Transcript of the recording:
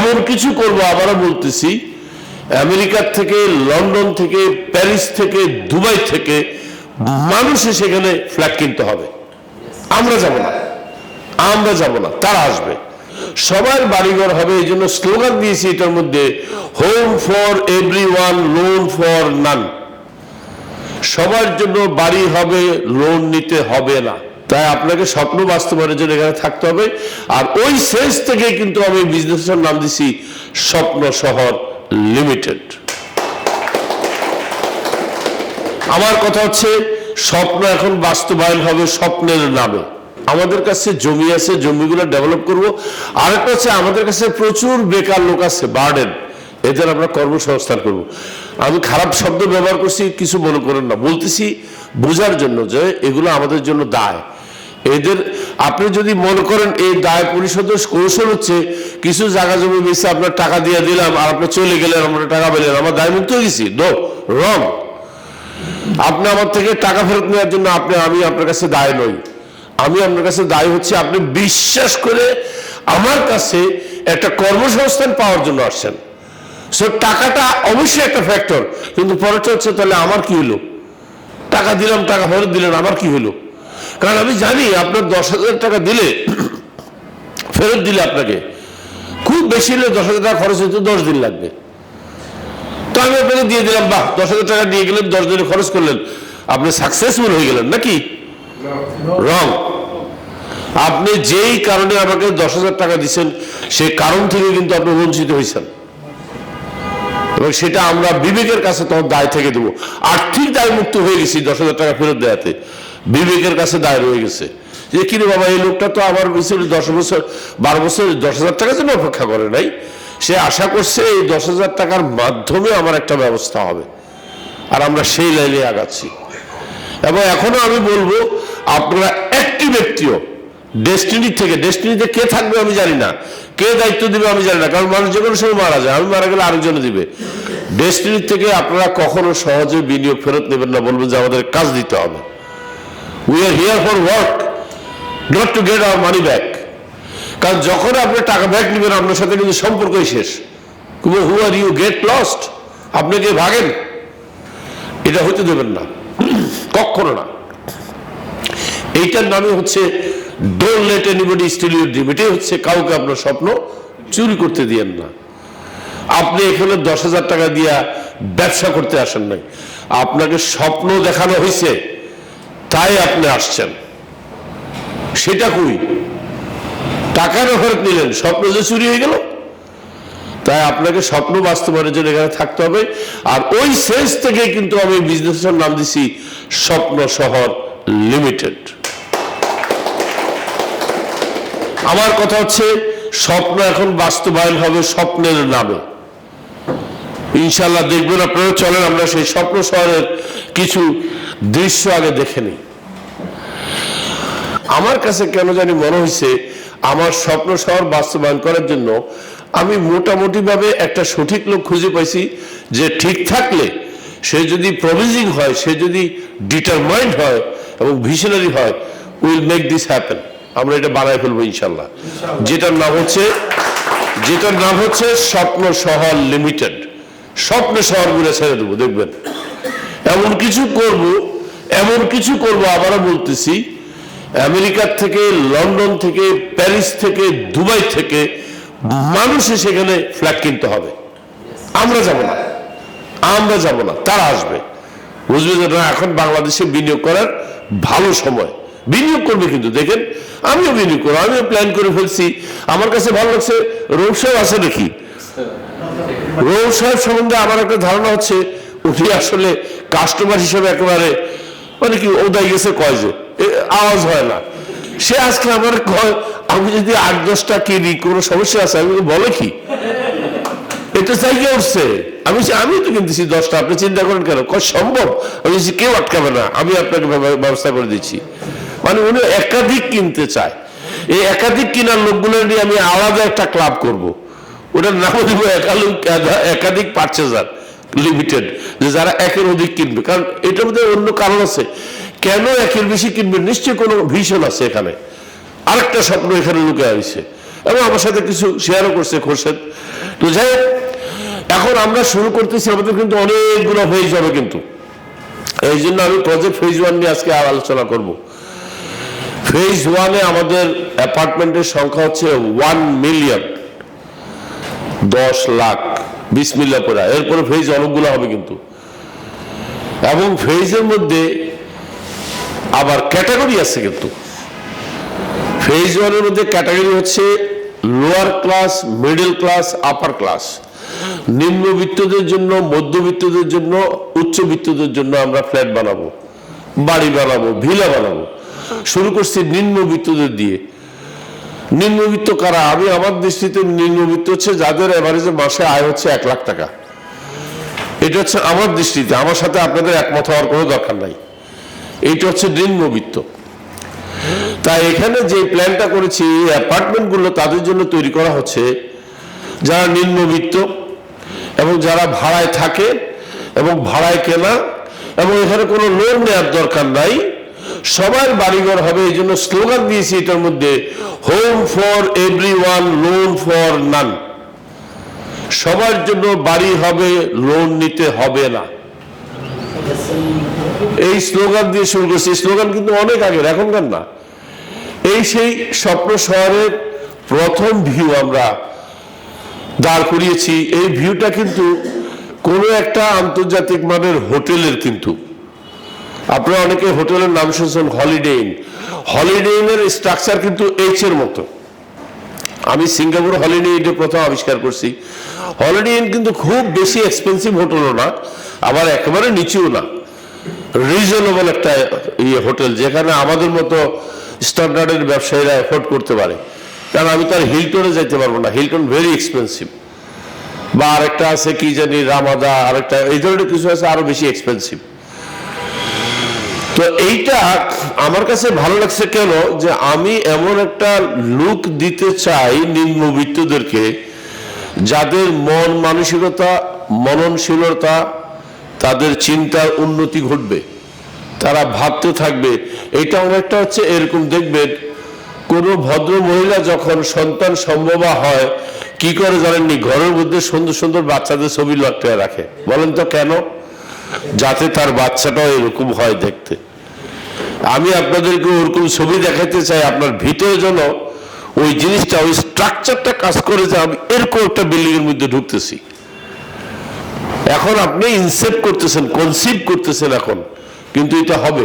এমন কিছু করব আবারও বলতেছি। আমেরিকার থেকে, লন্ডন থেকে, প্যারিস থেকে, দুবাই থেকে মানুষে সেখানে ফ্ল্যাট কিনতে হবে। আমরা যাব না। আমরা যাব না। তারা আসবে। সবার বাড়িঘর হবে, এই জন্য স্লোগান দিয়েছি এটার মধ্যে home for everyone loan for none সবার জন্য বাড়ি হবে লোন নিতে হবে না। তাই আপনাকে স্বপ্ন বাস্তবায়নের জন্য এখানে থাকতে হবে। আর ওই সেন্স থেকে কিন্তু আমি বিজনেসের নাম দিছি স্বপ্ন শহর লিমিটেড। আমার কথা হচ্ছে, স্বপ্ন এখন বাস্তবায়ন হবে স্বপ্নের নামে। আমাদের কাছে জমি আছে, জমিগুলো ডেভেলপ করব। আরেকটা হচ্ছে, আমাদের কাছে প্রচুর বেকার লোক আছে, বার্ডেন। এদের আমরা কর্মসংস্থান করব। আমি খারাপ শব্দ ব্যবহার করছি, কিছু মনে করেন না। বলতেছি বোঝার জন্য যে এগুলো আমাদের জন্য দায়। এদের, আপনি যদি মনে করেন এই দায় পরিশোধের কৌশল হচ্ছে কিছু জায়গা জমি বেশি আপনার টাকা দিয়ে দিলাম আর আপনি চলে গেলেন, আমরা টাকা পেলেন, আমার দায় মুক্ত হয়ে গেছি নো, রং। আপনি আমার থেকে টাকা ফেরত নেওয়ার জন্য আপনি, আমি আপনার কাছে দায় নই। আমি আপনার কাছে দায় হচ্ছে আপনি বিশ্বাস করে আমার কাছে একটা কর্মসংস্থান পাওয়ার জন্য আসছেন। সো টাকাটা অবশ্যই একটা ফ্যাক্টর কিন্তু পরেরটা হচ্ছে তাহলে আমার কি হলো? টাকা দিলাম, টাকা ফেরত দিলেন, আমার কি হলো? কারণ আমি জানি আপনার দশ হাজার টাকা দিলে, ফেরত দিলে আপনাকে। খুব বেশি হলে দশ হাজার টাকা খরচ হইতে, দশ দিন লাগবে। তো আমি আপনাকে দিয়ে দিলাম, বাহ, দশ হাজার টাকা দিয়ে গেলেন, দশ দিনে খরচ করলেন। আপনি সাকসেসফুল হয়ে গেলেন, নাকি? রং আপনি যেই কারণে আমাকে দশ হাজার টাকা দিচ্ছেন সেই কারণ থেকে কিন্তু আপনি বঞ্চিত হয়েছেন। এবং সেটা আমরা বিবেকের কাছে তখন দায় থেকে দেবো। আর্থিক দায় মুক্ত হয়ে গেছি দশ হাজার টাকা ফেরত দেওয়াতে। বিবেকের কাছে দায় রয়ে গেছে। যে, কিরে বাবা, এই লোকটা তো আমার দশ বছর, বারো বছর, দশ হাজার টাকার জন্য অপেক্ষা করে নাই। সে আশা করছে এই দশ হাজার টাকার মাধ্যমে আমার একটা ব্যবস্থা হবে। আর আমরা সেই লাইনে আগাচ্ছি। এবং এখনও আমি বলব, আপনারা একটি ব্যক্তিও ডেস্টিনি থেকে, ডেস্টিনিতে কে থাকবে আমি জানি না। কে দায়িত্ব দিবে আমি জানি না, কারণ মানুষ যে কোনো সময় মারা যায়। আমি মারা গেলে আরেকজন দিবে। ডেস্টিনির থেকে আপনারা কখনো সহজে বিনিয়োগ ফেরত নেবেন না, বলবেন যে আমাদের কাজ দিতে হবে। We are here for work not to get our money back কারণ যখন আপনি টাকা ব্যাক নেবেন, আপনার সাথে কিন্তু সম্পর্কই শেষ। Who are you get lost আপনি গিয়ে ভাগেন। এটা হতে দেবেন না। কখনো না। এইটার নামে হচ্ছে don't let anybody steal your dream এটাই হচ্ছে কাউকে আপনার স্বপ্ন চুরি করতে দিয়েন না। আপনি এখানে দশ হাজার টাকা দিয়া ব্যবসা করতে আসেন নাই। আপনাকে স্বপ্ন দেখানো হয়েছে তাই আপনি আসছেন। সেটা কই? টাকার ফেরত নিলেন, স্বপ্ন যে চুরি হয়ে গেল। তাই আপনাকে স্বপ্ন বাস্তবায়নের জন্য এখানে থাকতে হবে। আর ওই সেন্স থেকে কিন্তু আমি বিজনেসের নাম দিছি স্বপ্ন শহর লিমিটেড। আমার কথা হচ্ছে, স্বপ্ন এখন বাস্তবায়ন হবে স্বপ্নের নামে। ইনশাল্লাহ দেখবেন আপনারা, চলেন আমরা সেই স্বপ্ন শহরের কিছু দৃশ্য আগে দেখে নিই। আমার কাছে কেন জানি মনে হয়েছে আমার স্বপ্ন শহর বাস্তবায়ন করার জন্য আমি মোটামুটি ভাবে একটা সঠিক লোক খুঁজে পাইছি যে ঠিক থাকলে সে যদি প্রভিজিং হয় সে যদি ডিটারমাইন্ড হয় এবং ভিশনারি হয় উইল মেক দিস হ্যাপেন আমরা এটা বানায় ফেলব ইনশাল্লাহ যেটার নাম হচ্ছে যেটার নাম হচ্ছে স্বপ্ন শহর লিমিটেড স্বপ্ন শহরগুলো ছেড়ে দেবো দেখবেন। এমন কিছু করব এমন কিছু করব আবারও বলতেছি আমেরিকার থেকে, লন্ডন থেকে, প্যারিস থেকে, দুবাই থেকে মানুষে সেখানে ফ্ল্যাট কিনতে হবে। আমরা যাব না। আমরা যাব না। তারা আসবে। বুঝবে যে না, এখন বাংলাদেশে বিনিয়োগ করার ভালো সময়। বিনিয়োগ করবে কিন্তু, দেখেন, আমিও বিনিয়োগ করব, আমিও প্ল্যান করে ফেলছি। আমার কাছে ভালো লাগছে রৌসাহ আছে নাকি? রৌল সাহেব সম্বন্ধে আমার একটা ধারণা হচ্ছে, উনি আসলে কাস্টমার হিসেবে একেবারে মানে কি ওদাই গেছে কয় যে আওয়াজ হয় না। সে আজকে আমার আমি যদি আট, দশটা কিনি, কোনো সমস্যা আছে? আমি বলে কি? এটা চাইকে উঠছে। আমি আমি তো কিনতেছি দশটা, আপনি চিন্তা করেন কেন? কয়, সম্ভব? আমি কেউ আটকাবে না, আমি আপনাকে ব্যবস্থা করে দিচ্ছি। মানে উনি একাধিক কিনতে চায়। এই একাধিক কেনার লোকগুলো নিয়ে আমি আলাদা একটা ক্লাব করব। ওটার নাম দিব একাধিক পার্চেজার লিমিটেড, যে যারা একের অধিক কিনবে। কারণ এটার মধ্যে অন্য কারণ আছে। কেন একের বেশি কিনবে নিশ্চয়ই কোনো ভীষণ আছে এখানে। আরেকটা স্বপ্ন এখানে লুকে আছে। এবং আমার সাথে কিছু শেয়ারও করছে খোরশেদ। তো যাই এখন আমরা শুরু করতেছি, আমাদের কিন্তু অনেকগুলো ফেজ হবে কিন্তু। এই জন্য আমি প্রজেক্ট ফেজ ওয়ান নিয়ে আজকে আর আলোচনা করব। ফেজ ওয়ানে আমাদের অ্যাপার্টমেন্টের সংখ্যা হচ্ছে ওয়ান মিলিয়ন দশ লাখ, বিশ মিলিয়ন করে। এরপরে ফেজ অনেকগুলো হবে কিন্তু। এবং ফেজের মধ্যে আবার ক্যাটাগরি আছে কিন্তু। ফেজ ওয়ানের মধ্যে ক্যাটাগরি হচ্ছে lower class middle class upper class নিম্নবিত্তদের জন্য, মধ্যবিত্তদের জন্য, উচ্চবিত্তদের জন্য আমরা ফ্ল্যাট বানাবো, বাড়ি বানাবো ভিলা বানাবো। শুরু করছি নিম্নবিত্তদের দিয়ে। নিম্নবিত্ত কারা? আমি আমার দৃষ্টিতে নিম্নবিত্ত হচ্ছে যাদের এভারেজে মাসে আয় হচ্ছে এক লাখ টাকা। এটা হচ্ছে আমার দৃষ্টিতে, আমার সাথে আপনাদের একমত হওয়ার কোনো দরকার নাই। এইটা হচ্ছে নিম্নবিত্ত। তাই এখানে যে প্ল্যানটা করেছি, এই অ্যাপার্টমেন্টগুলো তাদের জন্য তৈরি করা হচ্ছে যারা নিম্নবিত্ত এবং যারা ভাড়ায় থাকে এবং ভাড়ায় কেনা এবং এখানে কোনো লোন নেওয়ার দরকার নাই। সবার বাড়িঘর হবে, এই জন্য স্লোগান দিয়েছি এটার মধ্যে home for everyone loan for none সবার জন্য বাড়ি হবে লোন নিতে হবে না। এই স্লোগান দিয়ে শুরু করছি। স্লোগান কিন্তু অনেক আগের, এখনকার না। এই সেই স্বপ্ন শহরের প্রথম ভিউ আমরা দাঁড় করিয়েছি। এই ভিউটা কিন্তু কোনো একটা আন্তর্জাতিক মানের হোটেলের কিন্তু। আপনারা অনেকে হোটেলের নাম শুনছেন হলিডে ইন হলিডে ইনের স্ট্রাকচার কিন্তু এইচ এর মতো। আমি সিঙ্গাপুর হলিডে ইনে প্রথম আবিষ্কার করছি। হলিডে ইন কিন্তু খুব বেশি এক্সপেন্সিভ হোটেলও না, আবার একেবারে নিচেও না। রিজনেবল একটা ইয়ে হোটেল, যেখানে আমাদের মতো স্ট্যান্ডার্ডের ব্যবসায়ীরা এফোর্ড করতে পারে। কারণ আমি তার হিলটনে যাইতে পারব না। হিলটন ভেরি এক্সপেন্সিভ বা আরেকটা আছে কি জানি রামাদা আরেকটা, এই ধরনের কিছু আছে আরও বেশি এক্সপেন্সিভ তো এইটা আমার কাছে ভালো লাগছে কেন, যে আমি এমন একটা লুক দিতে চাই নিম্নবিত্তদেরকে, যাদের মন মানসিকতা, মননশীলতা তাদের চিন্তার উন্নতি ঘটবে। তারা ভাবতে থাকবে এটা অনেকটা হচ্ছে এরকম দেখবেন কোনো ভদ্র মহিলা যখন সন্তান সম্ভবা হয়, কি করে জানেননি? ঘরের মধ্যে সুন্দর সুন্দর বাচ্চাদের ছবি লটকে রাখে। বলেন তো কেন? যাতে তার বাচ্চাটাও এরকম হয় দেখতে। আমি আপনাদেরকে ওরকম ছবি দেখাতে চাই, আপনার ভিতরে যেন ওই জিনিসটা, ওই স্ট্রাকচারটা কাজ করে যে আমি এরকম একটা বিল্ডিং এর মধ্যে ঢুকতেছি। এখন আপনি ইনসেপ্ট করতেছেন কনসিভ করতেছেন এখন। কিন্তু এটা হবে।